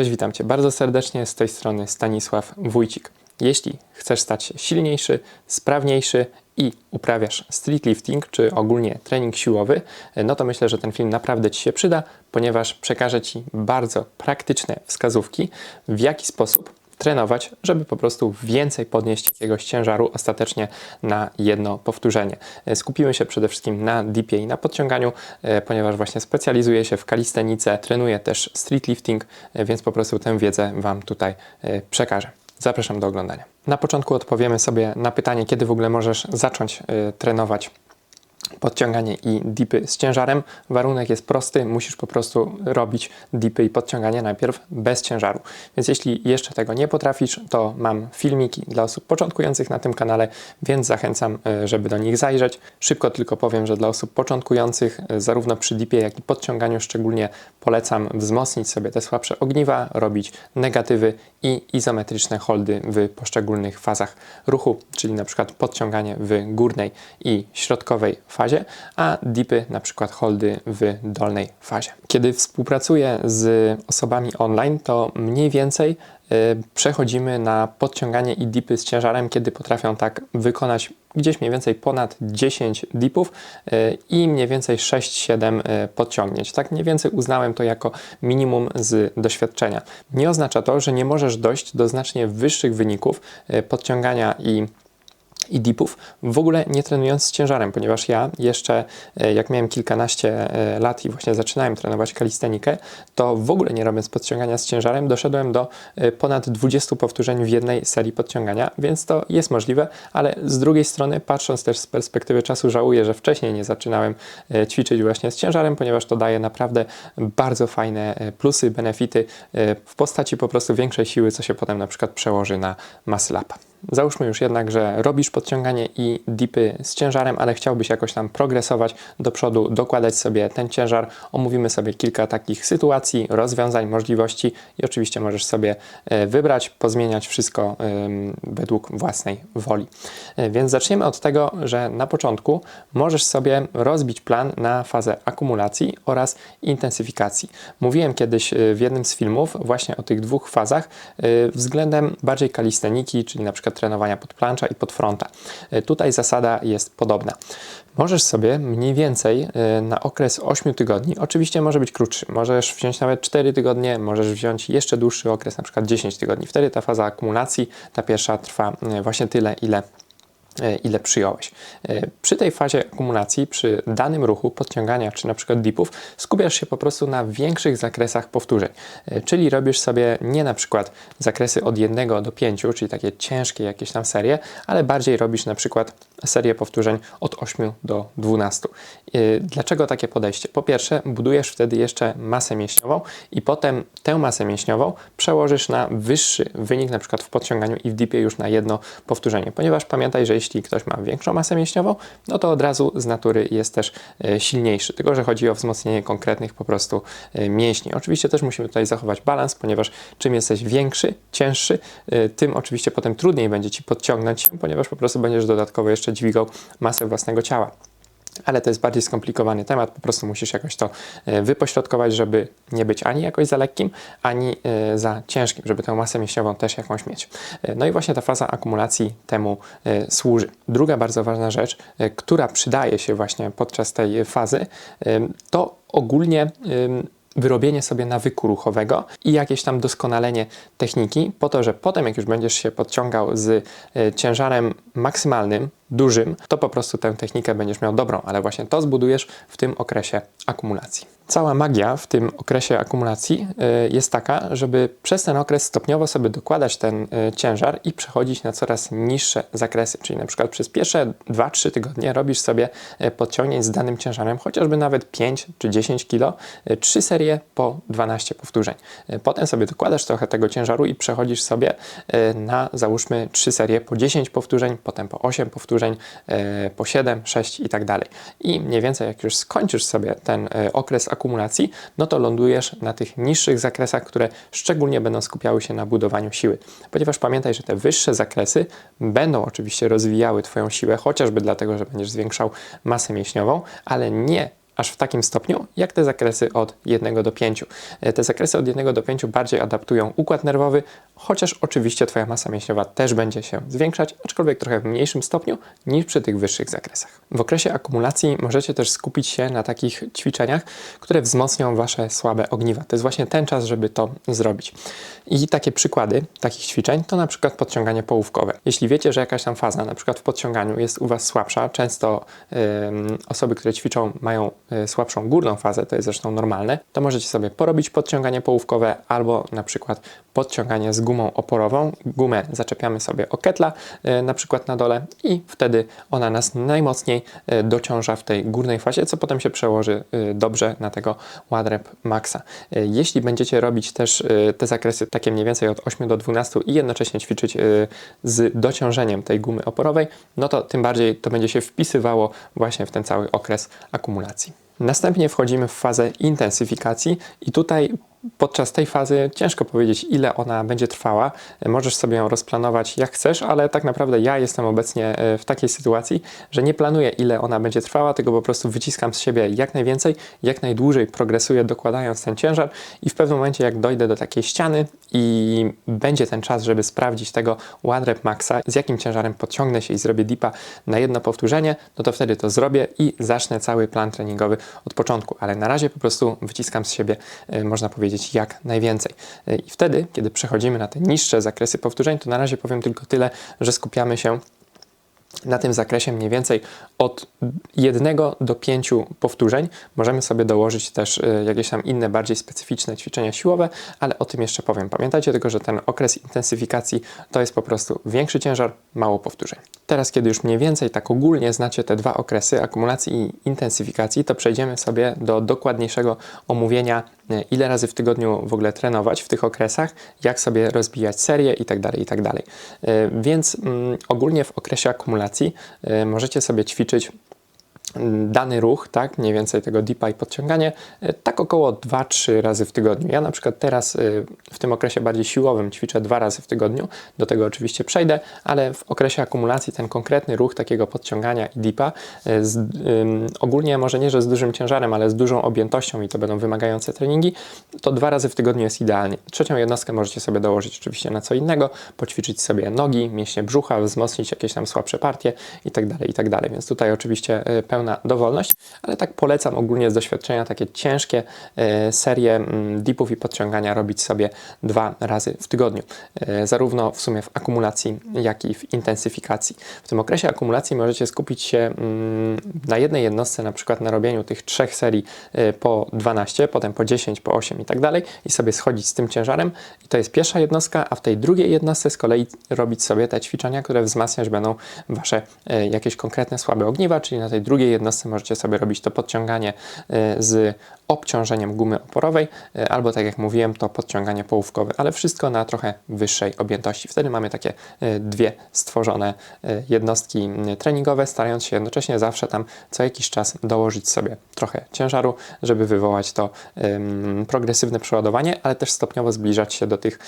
Cześć, witam Cię bardzo serdecznie. Z tej strony Stanisław Wójcik. Jeśli chcesz stać się silniejszy, sprawniejszy i uprawiasz street lifting, czy ogólnie trening siłowy, no to myślę, że ten film naprawdę Ci się przyda, ponieważ przekaże Ci bardzo praktyczne wskazówki, w jaki sposób trenować, żeby po prostu więcej podnieść jakiegoś ciężaru ostatecznie na jedno powtórzenie. E, Skupimy się przede wszystkim na dipie i na podciąganiu, e, ponieważ właśnie specjalizuję się w kalistenice, trenuję też street lifting, e, więc po prostu tę wiedzę Wam tutaj przekażę. Zapraszam do oglądania. Na początku odpowiemy sobie na pytanie, kiedy w ogóle możesz zacząć trenować podciąganie i dipy z ciężarem. Warunek jest prosty, musisz po prostu robić dipy i podciąganie najpierw bez ciężaru. Więc jeśli jeszcze tego nie potrafisz, to mam filmiki dla osób początkujących na tym kanale, więc zachęcam, e, żeby do nich zajrzeć. Szybko tylko powiem, że dla osób początkujących, e, zarówno przy dipie, jak i podciąganiu szczególnie polecam wzmocnić sobie te słabsze ogniwa, robić negatywy i izometryczne holdy w poszczególnych fazach ruchu, czyli na przykład podciąganie w górnej i środkowej fazie, a dipy na przykład holdy w dolnej fazie. Kiedy współpracuję z osobami online, to mniej więcej y, przechodzimy na podciąganie i dipy z ciężarem, kiedy potrafią tak wykonać gdzieś mniej więcej ponad 10 dipów y, i mniej więcej 6-7 y, podciągnięć. Tak mniej więcej uznałem to jako minimum z doświadczenia. Nie oznacza to, że nie możesz dojść do znacznie wyższych wyników podciągania i i dipów, w ogóle nie trenując z ciężarem, ponieważ ja jeszcze e, jak miałem kilkanaście e, lat i właśnie zaczynałem trenować kalistenikę, to w ogóle nie robiąc podciągania z ciężarem, doszedłem do e, ponad 20 powtórzeń w jednej serii podciągania, więc to jest możliwe, ale z drugiej strony, patrząc też z perspektywy czasu, żałuję, że wcześniej nie zaczynałem ćwiczyć właśnie z ciężarem, ponieważ to daje naprawdę bardzo fajne plusy, benefity w postaci po prostu większej siły, co się potem na przykład przełoży na muscle upa. Załóżmy już jednak, że robisz podciąganie i dipy z ciężarem, ale chciałbyś jakoś tam progresować do przodu, dokładać sobie ten ciężar. Omówimy sobie kilka takich sytuacji, rozwiązań, możliwości i oczywiście możesz sobie e, wybrać, pozmieniać wszystko według własnej woli. E, więc zaczniemy od tego, że na początku możesz sobie rozbić plan na fazę akumulacji oraz intensyfikacji. Mówiłem kiedyś e, w jednym z filmów właśnie o tych dwóch fazach względem bardziej kalisteniki, czyli na przykład trenowania pod plancza i pod fronta. E, tutaj zasada jest podobna. Możesz sobie mniej więcej e, na okres 8 tygodni, oczywiście może być krótszy, możesz wziąć nawet 4 tygodnie, możesz wziąć jeszcze dłuższy okres, na przykład 10 tygodni. Wtedy ta faza akumulacji, ta pierwsza trwa e, właśnie tyle, ile ile przyjąłeś. E, przy tej fazie akumulacji, przy danym ruchu podciągania czy na przykład dipów, skupiasz się po prostu na większych zakresach powtórzeń. E, czyli robisz sobie nie na przykład zakresy od 1 do 5, czyli takie ciężkie jakieś tam serie, ale bardziej robisz na przykład serię powtórzeń od 8 do 12. Dlaczego takie podejście? Po pierwsze, budujesz wtedy jeszcze masę mięśniową i potem tę masę mięśniową przełożysz na wyższy wynik, na przykład w podciąganiu i w dipie już na jedno powtórzenie, ponieważ pamiętaj, że jeśli ktoś ma większą masę mięśniową, no to od razu z natury jest też e, silniejszy, tylko że chodzi o wzmocnienie konkretnych po prostu e, mięśni. Oczywiście też musimy tutaj zachować balans, ponieważ czym jesteś większy, cięższy, e, tym oczywiście potem trudniej będzie Ci podciągnąć ponieważ po prostu będziesz dodatkowo jeszcze dźwigał masę własnego ciała ale to jest bardziej skomplikowany temat, po prostu musisz jakoś to e, wypośrodkować, żeby nie być ani jakoś za lekkim, ani e, za ciężkim, żeby tę masę mięśniową też jakąś mieć. E, no i właśnie ta faza akumulacji temu służy. Druga bardzo ważna rzecz, która przydaje się właśnie podczas tej fazy, to ogólnie wyrobienie sobie nawyku ruchowego i jakieś tam doskonalenie techniki, po to, że potem, jak już będziesz się podciągał z ciężarem maksymalnym, dużym, to po prostu tę technikę będziesz miał dobrą, ale właśnie to zbudujesz w tym okresie akumulacji. Cała magia w tym okresie akumulacji y, jest taka, żeby przez ten okres stopniowo sobie dokładać ten y, ciężar i przechodzić na coraz niższe zakresy, czyli na przykład przez pierwsze 2-3 tygodnie robisz sobie y, podciągnięć z danym ciężarem, chociażby nawet 5 czy 10 kg, 3 serie po 12 powtórzeń. Potem sobie dokładasz trochę tego ciężaru i przechodzisz sobie na załóżmy 3 serie po 10 powtórzeń, potem po 8 powtórzeń, e, po 7, 6 i tak dalej. I mniej więcej jak już skończysz sobie ten e, okres akumulacji, no to lądujesz na tych niższych zakresach, które szczególnie będą skupiały się na budowaniu siły. Ponieważ pamiętaj, że te wyższe zakresy będą oczywiście rozwijały Twoją siłę, chociażby dlatego, że będziesz zwiększał masę mięśniową, ale nie aż w takim stopniu, jak te zakresy od 1 do 5. E, te zakresy od 1 do 5 bardziej adaptują układ nerwowy, chociaż oczywiście Twoja masa mięśniowa też będzie się zwiększać, aczkolwiek trochę w mniejszym stopniu niż przy tych wyższych zakresach. W okresie akumulacji możecie też skupić się na takich ćwiczeniach, które wzmocnią Wasze słabe ogniwa. To jest właśnie ten czas, żeby to zrobić. I takie przykłady takich ćwiczeń to na przykład podciąganie połówkowe. Jeśli wiecie, że jakaś tam faza, na przykład w podciąganiu jest u Was słabsza, często osoby, które ćwiczą mają y, słabszą górną fazę, to jest zresztą normalne, to możecie sobie porobić podciąganie połówkowe albo na przykład podciąganie z gumą oporową. Gumę zaczepiamy sobie o ketla, y, na przykład na dole i wtedy ona nas najmocniej y, dociąża w tej górnej fazie, co potem się przełoży dobrze na tego ładrep maxa. Jeśli będziecie robić też te zakresy takie mniej więcej od 8 do 12 i jednocześnie ćwiczyć z dociążeniem tej gumy oporowej, no to tym bardziej to będzie się wpisywało właśnie w ten cały okres akumulacji. Następnie wchodzimy w fazę intensyfikacji i tutaj podczas tej fazy ciężko powiedzieć, ile ona będzie trwała. Możesz sobie ją rozplanować jak chcesz, ale tak naprawdę ja jestem obecnie e, w takiej sytuacji, że nie planuję, ile ona będzie trwała, tylko po prostu wyciskam z siebie jak najwięcej, jak najdłużej progresuję, dokładając ten ciężar i w pewnym momencie, jak dojdę do takiej ściany i będzie ten czas, żeby sprawdzić tego ładrep maxa, z jakim ciężarem podciągnę się i zrobię dipa na jedno powtórzenie, no to wtedy to zrobię i zacznę cały plan treningowy od początku, ale na razie po prostu wyciskam z siebie, e, można powiedzieć, powiedzieć jak najwięcej. E, I wtedy, kiedy przechodzimy na te niższe zakresy powtórzeń, to na razie powiem tylko tyle, że skupiamy się na tym zakresie mniej więcej od jednego do pięciu powtórzeń. Możemy sobie dołożyć też y, jakieś tam inne, bardziej specyficzne ćwiczenia siłowe, ale o tym jeszcze powiem. Pamiętajcie tylko, że ten okres intensyfikacji to jest po prostu większy ciężar, mało powtórzeń. Teraz, kiedy już mniej więcej tak ogólnie znacie te dwa okresy akumulacji i intensyfikacji, to przejdziemy sobie do dokładniejszego omówienia, y, ile razy w tygodniu w ogóle trenować w tych okresach, jak sobie rozbijać serię itd. Tak itd. Tak y, więc mm, ogólnie w okresie akumulacji Y, możecie sobie ćwiczyć dany ruch, tak, mniej więcej tego dipa i podciąganie, e, tak około 2-3 razy w tygodniu. Ja na przykład teraz e, w tym okresie bardziej siłowym ćwiczę dwa razy w tygodniu, do tego oczywiście przejdę, ale w okresie akumulacji ten konkretny ruch takiego podciągania i dipa, e, z, ogólnie może nie, że z dużym ciężarem, ale z dużą objętością i to będą wymagające treningi, to dwa razy w tygodniu jest idealnie. Trzecią jednostkę możecie sobie dołożyć oczywiście na co innego, poćwiczyć sobie nogi, mięśnie brzucha, wzmocnić jakieś tam słabsze partie itd., tak itd., tak więc tutaj oczywiście pełna pełna dowolność, ale tak polecam ogólnie z doświadczenia takie ciężkie e, serie mm, dipów i podciągania robić sobie dwa razy w tygodniu. E, zarówno w sumie w akumulacji, jak i w intensyfikacji. W tym okresie akumulacji możecie skupić się mm, na jednej jednostce, na przykład na robieniu tych trzech serii e, po 12, potem po 10, po 8 i tak dalej i sobie schodzić z tym ciężarem. I to jest pierwsza jednostka, a w tej drugiej jednostce z kolei robić sobie te ćwiczenia, które wzmacniać będą Wasze jakieś konkretne słabe ogniwa, czyli na tej drugiej jednostce możecie sobie robić to podciąganie y, z obciążeniem gumy oporowej, y, albo tak jak mówiłem, to podciąganie połówkowe, ale wszystko na trochę wyższej objętości. Wtedy mamy takie y, dwie stworzone jednostki treningowe, starając się jednocześnie zawsze tam co jakiś czas dołożyć sobie trochę ciężaru, żeby wywołać to progresywne przeładowanie, ale też stopniowo zbliżać się do tych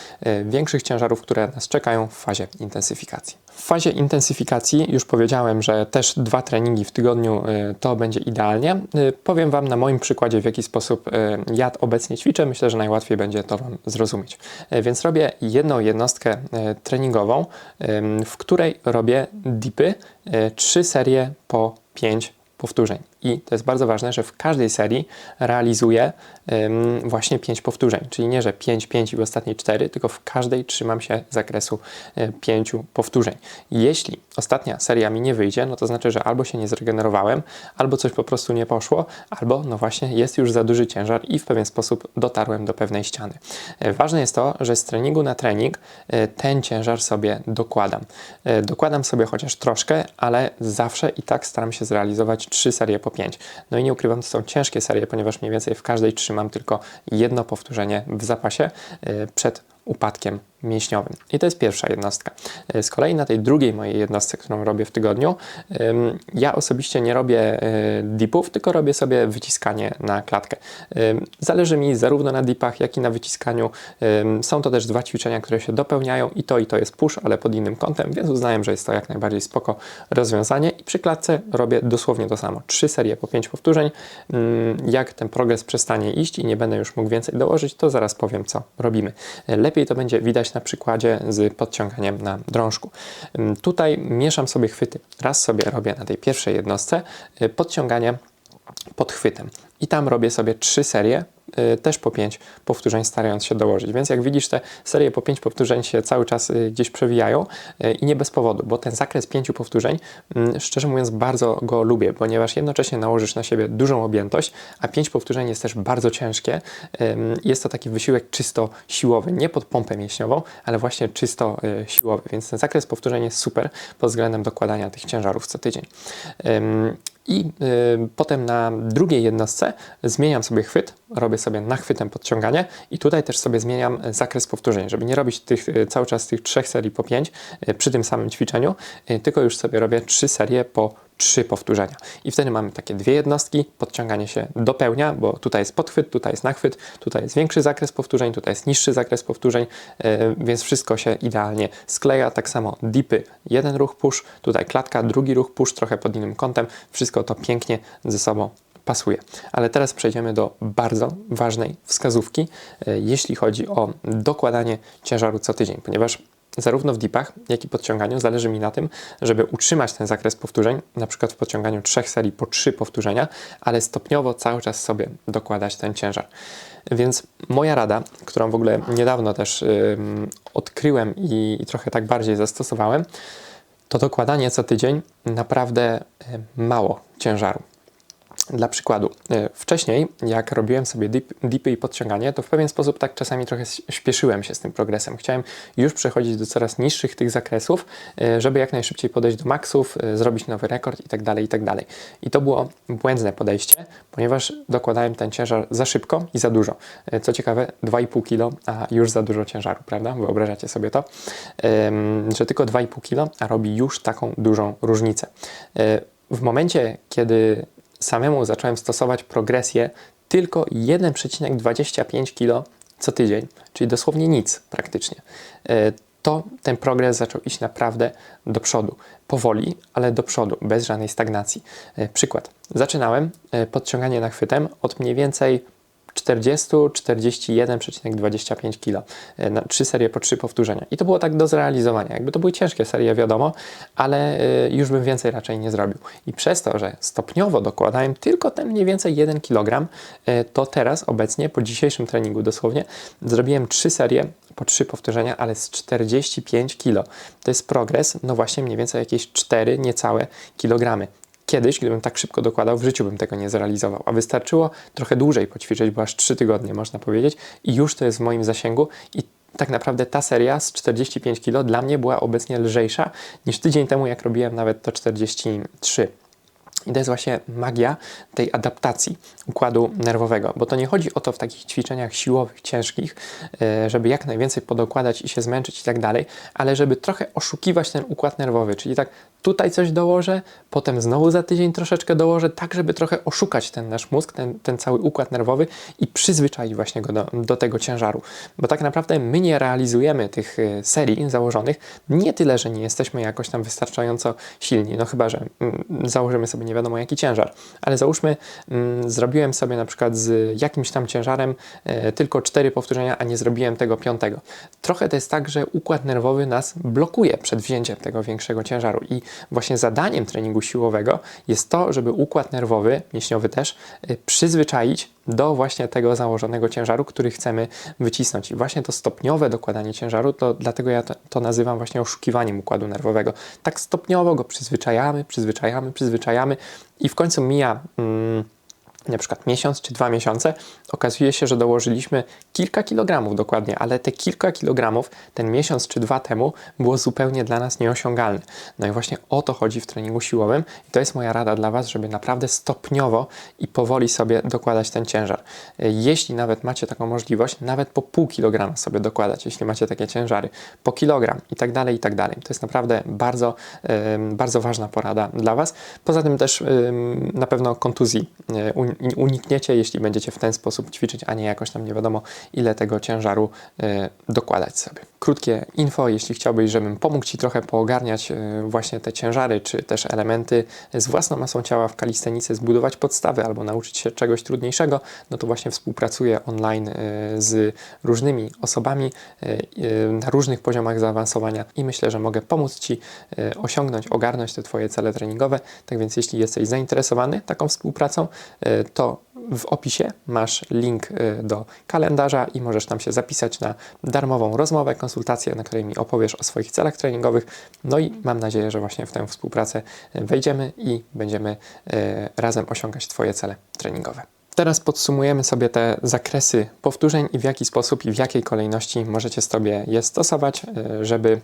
większych ciężarów, które nas czekają w fazie intensyfikacji. W fazie intensyfikacji już powiedziałem, że też dwa treningi w tygodniu to będzie idealnie. Powiem Wam na moim przykładzie, w jaki sposób y, ja obecnie ćwiczę. Myślę, że najłatwiej będzie to Wam zrozumieć. Więc robię jedną jednostkę treningową, w której robię dipy, trzy serie po 5 powtórzeń. I to jest bardzo ważne, że w każdej serii realizuję właśnie 5 powtórzeń, czyli nie, że 5, 5 i w ostatniej 4, tylko w każdej trzymam się zakresu y, 5 powtórzeń. Jeśli ostatnia seria mi nie wyjdzie, no to znaczy, że albo się nie zregenerowałem, albo coś po prostu nie poszło, albo no właśnie jest już za duży ciężar i w pewien sposób dotarłem do pewnej ściany. Y, ważne jest to, że z treningu na trening y, ten ciężar sobie dokładam. Y, dokładam sobie chociaż troszkę, ale zawsze i tak staram się zrealizować 3 serie po 5. No i nie ukrywam, to są ciężkie serie, ponieważ mniej więcej w każdej trzymam tylko jedno powtórzenie w zapasie przed upadkiem mięśniowym. I to jest pierwsza jednostka. E, Z kolei na tej drugiej mojej jednostce, którą robię w tygodniu, ja osobiście nie robię e, dipów, tylko robię sobie wyciskanie na klatkę. Zależy mi zarówno na dipach, jak i na wyciskaniu. Są to też dwa ćwiczenia, które się dopełniają i to i to jest push, ale pod innym kątem, więc uznałem, że jest to jak najbardziej spoko rozwiązanie i przy klatce robię dosłownie to samo. Trzy serie po pięć powtórzeń. Mm, Jak ten progres przestanie iść i nie będę już mógł więcej dołożyć, to zaraz powiem, co robimy. Lepiej to będzie widać na przykładzie z podciąganiem na drążku. Tutaj mieszam sobie chwyty. Raz sobie robię na tej pierwszej jednostce y, podciąganie pod chwytem. I tam robię sobie trzy serie, y, też po pięć powtórzeń, starając się dołożyć. Więc jak widzisz, te serie po pięć powtórzeń się cały czas y, gdzieś przewijają y, i nie bez powodu, bo ten zakres pięciu powtórzeń, mm, szczerze mówiąc, bardzo go lubię, ponieważ jednocześnie nałożysz na siebie dużą objętość, a pięć powtórzeń jest też bardzo ciężkie. Jest to taki wysiłek czysto siłowy, nie pod pompę mięśniową, ale właśnie czysto siłowy, więc ten zakres powtórzeń jest super pod względem dokładania tych ciężarów co tydzień. I y, potem na drugiej jednostce zmieniam sobie chwyt, robię sobie nachwytem podciąganie i tutaj też sobie zmieniam zakres powtórzeń, żeby nie robić tych, y, cały czas tych trzech serii po pięć y, przy tym samym ćwiczeniu, y, tylko już sobie robię trzy serie po trzy powtórzenia. I wtedy mamy takie dwie jednostki, podciąganie się dopełnia, bo tutaj jest podchwyt, tutaj jest nachwyt, tutaj jest większy zakres powtórzeń, tutaj jest niższy zakres powtórzeń, y, więc wszystko się idealnie skleja. Tak samo dipy, jeden ruch push, tutaj klatka, drugi ruch push, trochę pod innym kątem, wszystko to pięknie ze sobą pasuje. Ale teraz przejdziemy do bardzo ważnej wskazówki, e, jeśli chodzi o dokładanie ciężaru co tydzień, ponieważ zarówno w dipach, jak i podciąganiu zależy mi na tym, żeby utrzymać ten zakres powtórzeń, na przykład w podciąganiu trzech serii po trzy powtórzenia, ale stopniowo cały czas sobie dokładać ten ciężar. Więc moja rada, którą w ogóle niedawno też ym, odkryłem i, i trochę tak bardziej zastosowałem, to dokładanie co tydzień naprawdę y, mało ciężaru. Dla przykładu, y, wcześniej, jak robiłem sobie dip, dipy i podciąganie, to w pewien sposób tak czasami trochę śpieszyłem się z tym progresem. Chciałem już przechodzić do coraz niższych tych zakresów, y, żeby jak najszybciej podejść do maksów, y, zrobić nowy rekord itd., itd. I to było błędne podejście, ponieważ dokładałem ten ciężar za szybko i za dużo. Co ciekawe, 2,5 kg, a już za dużo ciężaru, prawda? Wyobrażacie sobie to? Że tylko 2,5 kg, a robi już taką dużą różnicę. W momencie, kiedy samemu zacząłem stosować progresję tylko 1,25 kg co tydzień, czyli dosłownie nic praktycznie, e, to ten progres zaczął iść naprawdę do przodu. Powoli, ale do przodu, bez żadnej stagnacji. E, Przykład. Zaczynałem e, podciąganie nachwytem od mniej więcej 40-41,25 kg e, na trzy serie po trzy powtórzenia. I to było tak do zrealizowania. Jakby to były ciężkie serie, wiadomo, ale e, już bym więcej raczej nie zrobił. I przez to, że stopniowo dokładałem tylko ten mniej więcej 1 kg, e, to teraz obecnie, po dzisiejszym treningu dosłownie, zrobiłem trzy serie po trzy powtórzenia, ale z 45 kg. To jest progres, no właśnie mniej więcej jakieś 4 niecałe kilogramy. Kiedyś, gdybym tak szybko dokładał, w życiu bym tego nie zrealizował, a wystarczyło trochę dłużej poćwiczyć, bo aż 3 tygodnie można powiedzieć. I już to jest w moim zasięgu. I tak naprawdę ta seria z 45 kg dla mnie była obecnie lżejsza niż tydzień temu, jak robiłem nawet to 43. I to jest właśnie magia tej adaptacji układu nerwowego, bo to nie chodzi o to w takich ćwiczeniach siłowych, ciężkich, e, żeby jak najwięcej podokładać i się zmęczyć i tak dalej, ale żeby trochę oszukiwać ten układ nerwowy, czyli tak tutaj coś dołożę, potem znowu za tydzień troszeczkę dołożę, tak żeby trochę oszukać ten nasz mózg, ten, ten cały układ nerwowy i przyzwyczaić właśnie go do, do tego ciężaru. Bo tak naprawdę my nie realizujemy tych e, serii założonych, nie tyle, że nie jesteśmy jakoś tam wystarczająco silni, no chyba, że mm, założymy sobie nie wiadomo jaki ciężar, ale załóżmy, mm, zrobiłem sobie na przykład z jakimś tam ciężarem e, tylko cztery powtórzenia, a nie zrobiłem tego piątego. Trochę to jest tak, że układ nerwowy nas blokuje przed wzięciem tego większego ciężaru i właśnie zadaniem treningu siłowego jest to, żeby układ nerwowy, mięśniowy też, e, przyzwyczaić do właśnie tego założonego ciężaru, który chcemy wycisnąć. I właśnie to stopniowe dokładanie ciężaru, to dlatego ja to, to nazywam właśnie oszukiwaniem układu nerwowego. Tak stopniowo go przyzwyczajamy, przyzwyczajamy, przyzwyczajamy i w końcu mija. Mm, na przykład miesiąc czy dwa miesiące, okazuje się, że dołożyliśmy kilka kilogramów dokładnie, ale te kilka kilogramów ten miesiąc czy dwa temu było zupełnie dla nas nieosiągalne. No i właśnie o to chodzi w treningu siłowym i to jest moja rada dla Was, żeby naprawdę stopniowo i powoli sobie dokładać ten ciężar. Jeśli nawet macie taką możliwość, nawet po pół kilograma sobie dokładać, jeśli macie takie ciężary, po kilogram i tak dalej, i tak dalej. To jest naprawdę bardzo, bardzo ważna porada dla Was. Poza tym też na pewno kontuzji e, unikniecie, jeśli będziecie w ten sposób ćwiczyć, a nie jakoś tam nie wiadomo ile tego ciężaru e, dokładać sobie. Krótkie info, jeśli chciałbyś, żebym pomógł Ci trochę poogarniać e, właśnie te ciężary, czy też elementy z własną masą ciała w kalistenice, zbudować podstawy albo nauczyć się czegoś trudniejszego, no to właśnie współpracuję online e, z różnymi osobami na różnych poziomach zaawansowania i myślę, że mogę pomóc Ci osiągnąć, ogarnąć te Twoje cele treningowe. Tak więc jeśli jesteś zainteresowany taką współpracą, to w opisie masz link e, do kalendarza i możesz tam się zapisać na darmową rozmowę, konsultację, na której mi opowiesz o swoich celach treningowych. No i mam nadzieję, że właśnie w tę współpracę e, wejdziemy i będziemy e, razem osiągać Twoje cele treningowe. Teraz podsumujemy sobie te zakresy powtórzeń i w jaki sposób i w jakiej kolejności możecie sobie je stosować, żeby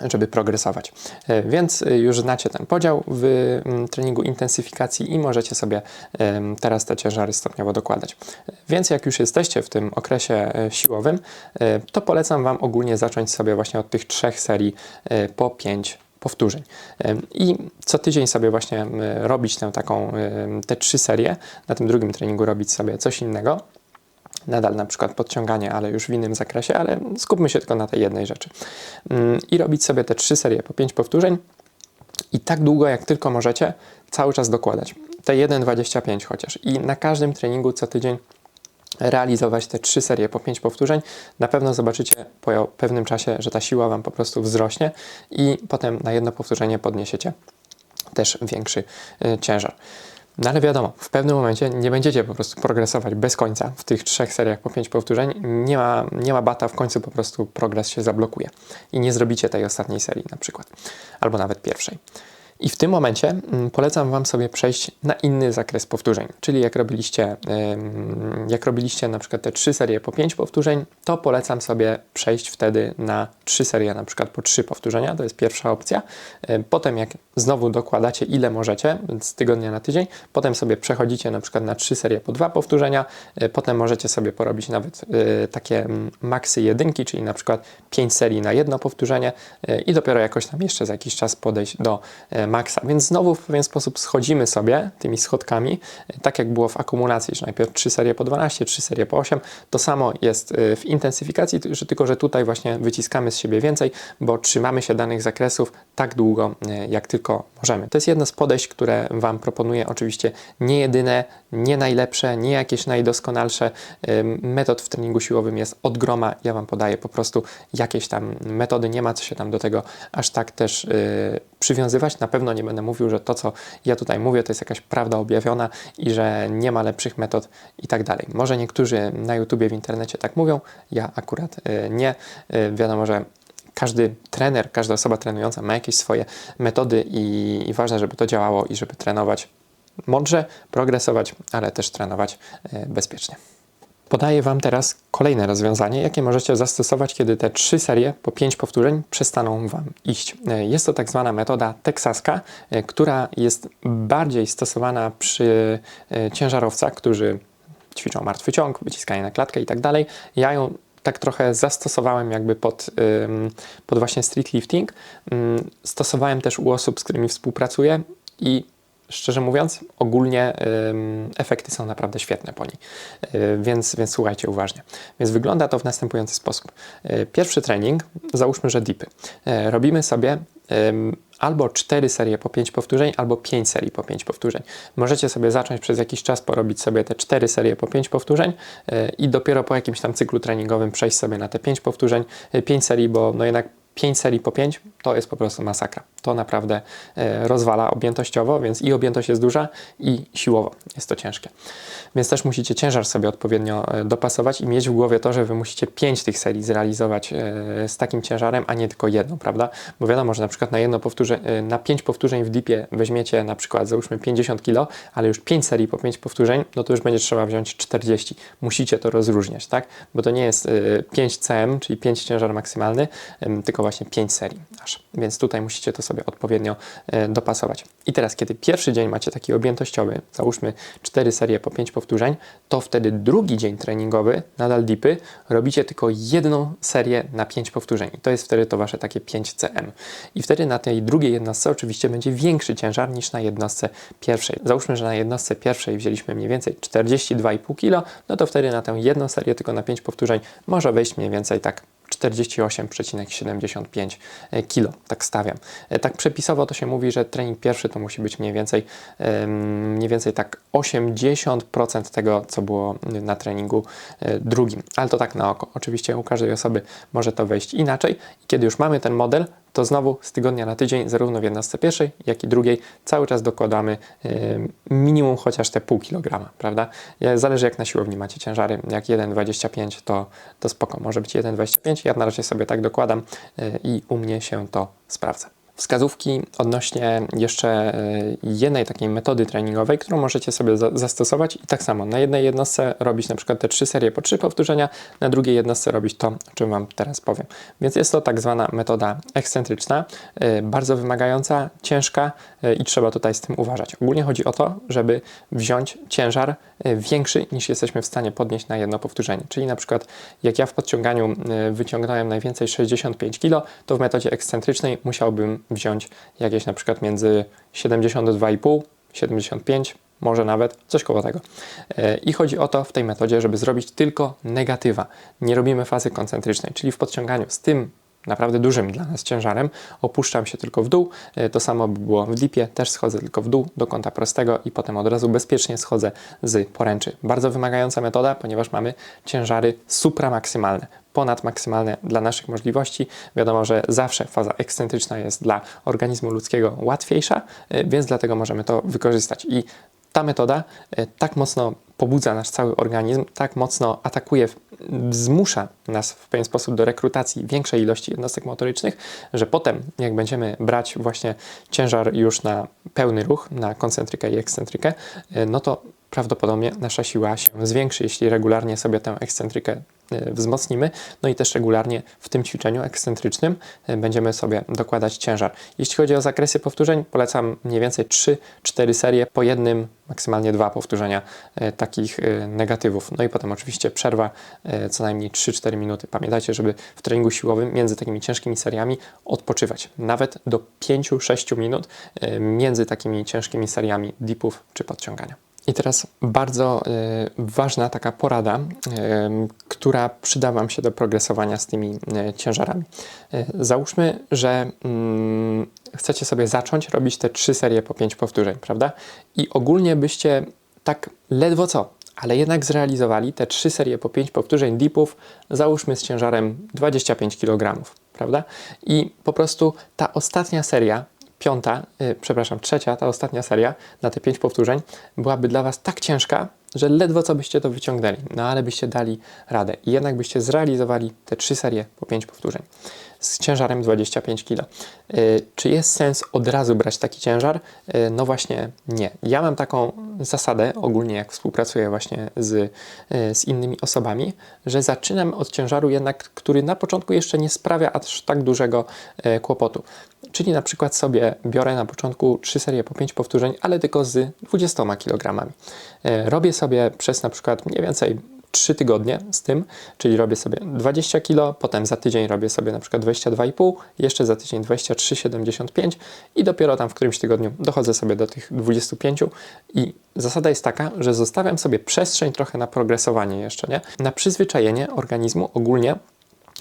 żeby progresować. E, Więc e, już znacie ten podział w mm, treningu intensyfikacji i możecie sobie teraz te ciężary stopniowo dokładać. E, Więc jak już jesteście w tym okresie siłowym, to polecam Wam ogólnie zacząć sobie właśnie od tych trzech serii po pięć powtórzeń. I co tydzień sobie właśnie robić tę taką, te trzy serie, na tym drugim treningu robić sobie coś innego, nadal na przykład podciąganie, ale już w innym zakresie, ale skupmy się tylko na tej jednej rzeczy. Mm, I robić sobie te trzy serie po 5 powtórzeń i tak długo jak tylko możecie, cały czas dokładać. Te 1,25 chociaż. I na każdym treningu co tydzień realizować te trzy serie po 5 powtórzeń. Na pewno zobaczycie po pewnym czasie, że ta siła Wam po prostu wzrośnie i potem na jedno powtórzenie podniesiecie też większy y, ciężar. No ale wiadomo, w pewnym momencie nie będziecie po prostu progresować bez końca w tych trzech seriach po pięć powtórzeń. Nie ma, nie ma bata, w końcu po prostu progres się zablokuje i nie zrobicie tej ostatniej serii na przykład, albo nawet pierwszej. I w tym momencie mm, polecam Wam sobie przejść na inny zakres powtórzeń, czyli jak robiliście, jak robiliście na przykład te trzy serie po 5 powtórzeń, to polecam sobie przejść wtedy na trzy serie na przykład po 3 powtórzenia, to jest pierwsza opcja. Ym, Potem jak znowu dokładacie ile możecie z tygodnia na tydzień, potem sobie przechodzicie na przykład na trzy serie po dwa powtórzenia, y, potem możecie sobie porobić nawet y, takie mm, maksy jedynki, czyli na przykład 5 serii na jedno powtórzenie i dopiero jakoś tam jeszcze za jakiś czas podejść do maksa. Więc znowu w pewien sposób schodzimy sobie tymi schodkami, tak jak było w akumulacji, że najpierw 3 serie po 12, 3 serie po 8. To samo jest y, w intensyfikacji, że tylko że tutaj właśnie wyciskamy z siebie więcej, bo trzymamy się danych zakresów tak długo, y, jak tylko możemy. To jest jedno z podejść, które Wam proponuję. Oczywiście nie jedyne, nie najlepsze, nie jakieś najdoskonalsze. Metod w treningu siłowym jest od groma. Ja Wam podaję po prostu jakieś tam metody. Nie ma co się tam do tego aż tak też y, przywiązywać. Na pewno nie będę mówił, że to, co ja tutaj mówię, to jest jakaś prawda objawiona i że nie ma lepszych metod i tak dalej. Może niektórzy na YouTubie, w internecie tak mówią, ja akurat y, nie. Y, Wiadomo, że każdy trener, każda osoba trenująca ma jakieś swoje metody i, i ważne, żeby to działało i żeby trenować mądrze, progresować, ale też trenować e, bezpiecznie. Podaję Wam teraz kolejne rozwiązanie, jakie możecie zastosować, kiedy te trzy serie po pięć powtórzeń przestaną Wam iść. E, Jest to tak zwana metoda teksaska, e, która jest bardziej stosowana przy e, ciężarowcach, którzy ćwiczą martwy ciąg, wyciskanie na klatkę i tak dalej. Ja ją tak trochę zastosowałem jakby pod, pod właśnie street lifting. Ym, Stosowałem też u osób, z którymi współpracuję i szczerze mówiąc, ogólnie efekty są naprawdę świetne po niej. Yy, więc, więc słuchajcie uważnie. Więc wygląda to w następujący sposób. Yy, Pierwszy trening, załóżmy, że dipy. Yy, Robimy sobie albo 4 serie po 5 powtórzeń, albo 5 serii po 5 powtórzeń. Możecie sobie zacząć przez jakiś czas porobić sobie te 4 serie po 5 powtórzeń i dopiero po jakimś tam cyklu treningowym przejść sobie na te 5 powtórzeń, yy, 5 serii, bo no jednak 5 serii po 5 to jest po prostu masakra. To naprawdę e, rozwala objętościowo, więc i objętość jest duża i siłowo jest to ciężkie. Więc też musicie ciężar sobie odpowiednio e, dopasować i mieć w głowie to, że wy musicie pięć tych serii zrealizować e, z takim ciężarem, a nie tylko jedną, prawda? Bo wiadomo, że na przykład na jedno powtórzenie, na pięć powtórzeń w dipie weźmiecie na przykład załóżmy 50 kg, ale już 5 serii po 5 powtórzeń, no to już będzie trzeba wziąć 40. Musicie to rozróżniać, tak? Bo to nie jest 5 cm, czyli 5 ciężar maksymalny, tylko właśnie 5 serii aż. Więc tutaj musicie to sobie odpowiednio e, dopasować. I teraz, kiedy pierwszy dzień macie taki objętościowy, załóżmy 4 serie po 5 powtórzeń, to wtedy drugi dzień treningowy, nadal dipy, robicie tylko jedną serię na 5 powtórzeń. I to jest wtedy to wasze takie 5 cm. I wtedy na tej drugiej jednostce oczywiście będzie większy ciężar niż na jednostce pierwszej. Załóżmy, że na jednostce pierwszej wzięliśmy mniej więcej 42,5 kg, no to wtedy na tę jedną serię tylko na 5 powtórzeń może wejść mniej więcej tak 48,75 kg, tak stawiam. E, tak przepisowo to się mówi, że trening pierwszy to musi być mniej więcej, mniej więcej tak 80% tego, co było na treningu e, drugim. Ale to tak na oko. Oczywiście u każdej osoby może to wejść inaczej. Kiedy już mamy ten model, to znowu z tygodnia na tydzień, zarówno w jednostce pierwszej, jak i drugiej, cały czas dokładamy minimum chociaż te pół kilograma, prawda? Zależy jak na siłowni macie ciężary. Jak 1,25 to, to spoko, może być 1,25. Ja na razie sobie tak dokładam y, i u mnie się to sprawdza wskazówki odnośnie jeszcze e, jednej takiej metody treningowej, którą możecie sobie za zastosować i tak samo na jednej jednostce robić na przykład te trzy serie po trzy powtórzenia, na drugiej jednostce robić to, o czym Wam teraz powiem. Więc jest to tak zwana metoda ekscentryczna, e, bardzo wymagająca, ciężka e, i trzeba tutaj z tym uważać. Ogólnie chodzi o to, żeby wziąć ciężar większy niż jesteśmy w stanie podnieść na jedno powtórzenie. Czyli na przykład jak ja w podciąganiu wyciągnąłem najwięcej 65 kg, to w metodzie ekscentrycznej musiałbym wziąć jakieś na przykład między 72,5, 75, może nawet coś koło tego. E, I chodzi o to w tej metodzie, żeby zrobić tylko negatywa. Nie robimy fazy koncentrycznej, czyli w podciąganiu z tym naprawdę dużym dla nas ciężarem, opuszczam się tylko w dół. E, to samo by było w dipie, też schodzę tylko w dół do kąta prostego i potem od razu bezpiecznie schodzę z poręczy. Bardzo wymagająca metoda, ponieważ mamy ciężary supramaksymalne ponadmaksymalne dla naszych możliwości. Wiadomo, że zawsze faza ekscentryczna jest dla organizmu ludzkiego łatwiejsza, e, więc dlatego możemy to wykorzystać. I ta metoda e, tak mocno pobudza nasz cały organizm, tak mocno atakuje, zmusza nas w pewien sposób do rekrutacji większej ilości jednostek motorycznych, że potem, jak będziemy brać właśnie ciężar już na pełny ruch, na koncentrykę i ekscentrykę, e, no to prawdopodobnie nasza siła się zwiększy, jeśli regularnie sobie tę ekscentrykę e, wzmocnimy, no i też regularnie w tym ćwiczeniu ekscentrycznym e, będziemy sobie dokładać ciężar. Jeśli chodzi o zakresy powtórzeń, polecam mniej więcej 3-4 serie po jednym, maksymalnie dwa powtórzenia e, takich negatywów. No i potem oczywiście przerwa co najmniej 3-4 minuty. Pamiętajcie, żeby w treningu siłowym między takimi ciężkimi seriami odpoczywać. Nawet do 5-6 minut między takimi ciężkimi seriami dipów czy podciągania. I teraz bardzo y, ważna taka porada, y, która przyda Wam się do progresowania z tymi y, ciężarami. Załóżmy, że mm, chcecie sobie zacząć robić te trzy serie po pięć powtórzeń, prawda? I ogólnie byście tak ledwo co, ale jednak zrealizowali te trzy serie po pięć powtórzeń dipów, załóżmy z ciężarem 25 kg, prawda? I po prostu ta ostatnia seria piąta, yy, przepraszam, trzecia, ta ostatnia seria na te pięć powtórzeń byłaby dla Was tak ciężka, że ledwo co byście to wyciągnęli, no ale byście dali radę i jednak byście zrealizowali te trzy serie po pięć powtórzeń z ciężarem 25 kg. Yy, czy jest sens od razu brać taki ciężar? Yy, no właśnie nie. Ja mam taką zasadę, ogólnie jak współpracuję właśnie z, yy, z innymi osobami, że zaczynam od ciężaru jednak, który na początku jeszcze nie sprawia aż tak dużego y, kłopotu. Czyli na przykład sobie biorę na początku 3 serie po 5 powtórzeń, ale tylko z 20 kg. E, robię sobie przez na przykład mniej więcej 3 tygodnie z tym, czyli robię sobie 20 kg, potem za tydzień robię sobie na przykład 22,5, jeszcze za tydzień 23,75 i dopiero tam w którymś tygodniu dochodzę sobie do tych 25 i zasada jest taka, że zostawiam sobie przestrzeń trochę na progresowanie jeszcze, nie? Na przyzwyczajenie organizmu ogólnie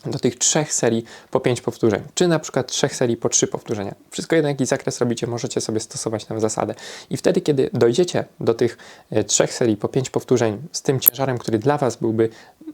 do tych trzech serii po pięć powtórzeń, czy na przykład trzech serii po trzy powtórzenia. Wszystko jeden jaki zakres robicie, możecie sobie stosować tę zasadę. I wtedy, kiedy dojdziecie do tych e, trzech serii po pięć powtórzeń z tym ciężarem, który dla Was byłby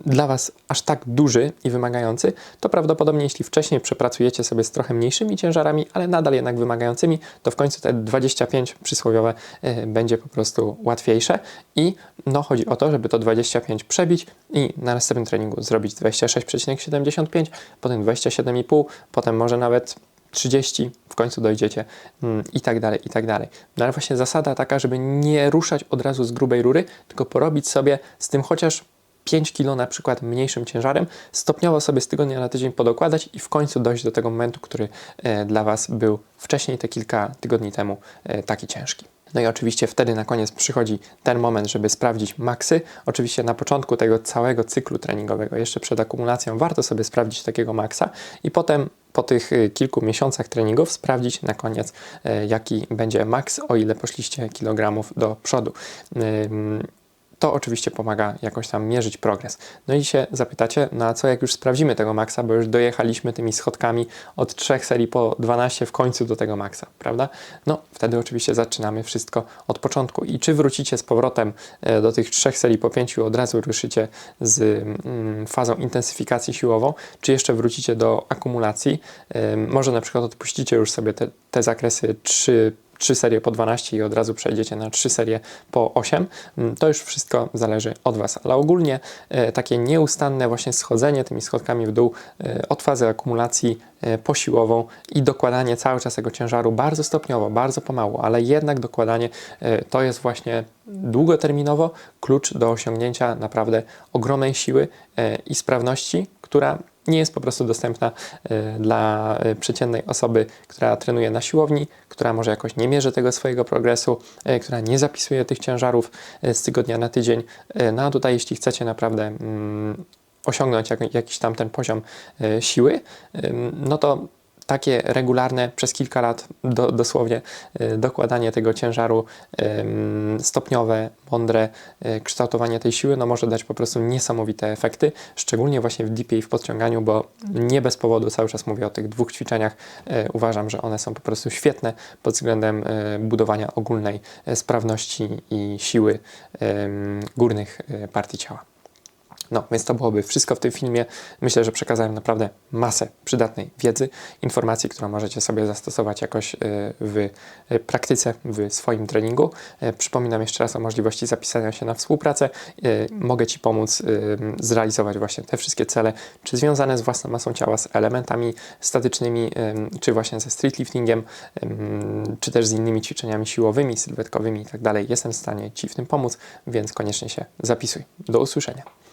dla Was aż tak duży i wymagający, to prawdopodobnie jeśli wcześniej przepracujecie sobie z trochę mniejszymi ciężarami, ale nadal jednak wymagającymi, to w końcu te 25 przysłowiowe y, będzie po prostu łatwiejsze i no chodzi o to, żeby to 25 przebić i na następnym treningu zrobić 26,75, potem 27,5, potem może nawet 30, w końcu dojdziecie mm, i tak dalej, i tak dalej. No ale właśnie zasada taka, żeby nie ruszać od razu z grubej rury, tylko porobić sobie z tym chociaż 5 kg na przykład mniejszym ciężarem, stopniowo sobie z tygodnia na tydzień podokładać i w końcu dojść do tego momentu, który e, dla Was był wcześniej, te kilka tygodni temu, e, taki ciężki. No i oczywiście wtedy na koniec przychodzi ten moment, żeby sprawdzić maksy. Oczywiście na początku tego całego cyklu treningowego, jeszcze przed akumulacją, warto sobie sprawdzić takiego maksa i potem po tych y, kilku miesiącach treningów sprawdzić na koniec, e, jaki będzie maks, o ile poszliście kilogramów do przodu. To oczywiście pomaga jakoś tam mierzyć progres. No i się zapytacie, na no co jak już sprawdzimy tego maksa, bo już dojechaliśmy tymi schodkami od trzech serii po 12 w końcu do tego maksa, prawda? No wtedy oczywiście zaczynamy wszystko od początku. I czy wrócicie z powrotem e, do tych trzech serii po pięciu, od razu ruszycie z mm, fazą intensyfikacji siłową, czy jeszcze wrócicie do akumulacji, może na przykład odpuścicie już sobie te, te zakresy 3 3 serie po 12 i od razu przejdziecie na 3 serie po 8, mm, to już wszystko zależy od Was. Ale ogólnie e, takie nieustanne właśnie schodzenie tymi schodkami w dół e, od fazy akumulacji e, posiłową i dokładanie cały czas tego ciężaru bardzo stopniowo, bardzo pomału, ale jednak dokładanie to jest właśnie długoterminowo klucz do osiągnięcia naprawdę ogromnej siły i sprawności, która nie jest po prostu dostępna e, dla e, przeciętnej osoby, która trenuje na siłowni, która może jakoś nie mierzy tego swojego progresu, e, która nie zapisuje tych ciężarów z tygodnia na tydzień. No a tutaj, jeśli chcecie naprawdę mm, osiągnąć jakiś tam ten poziom siły, no to takie regularne przez kilka lat do, dosłownie y, dokładanie tego ciężaru stopniowe, mądre y, kształtowanie tej siły no może dać po prostu niesamowite efekty, szczególnie właśnie w dipie i w podciąganiu, bo nie bez powodu cały czas mówię o tych dwóch ćwiczeniach. Y, uważam, że one są po prostu świetne pod względem budowania ogólnej sprawności i siły górnych partii ciała. No, więc to byłoby wszystko w tym filmie. Myślę, że przekazałem naprawdę masę przydatnej wiedzy, informacji, którą możecie sobie zastosować jakoś e, w e, praktyce, w swoim treningu. E, przypominam jeszcze raz o możliwości zapisania się na współpracę. Mogę Ci pomóc zrealizować właśnie te wszystkie cele, czy związane z własną masą ciała, z elementami statycznymi, czy właśnie ze streetliftingiem, czy też z innymi ćwiczeniami siłowymi, sylwetkowymi itd. Tak Jestem w stanie Ci w tym pomóc, więc koniecznie się zapisuj. Do usłyszenia.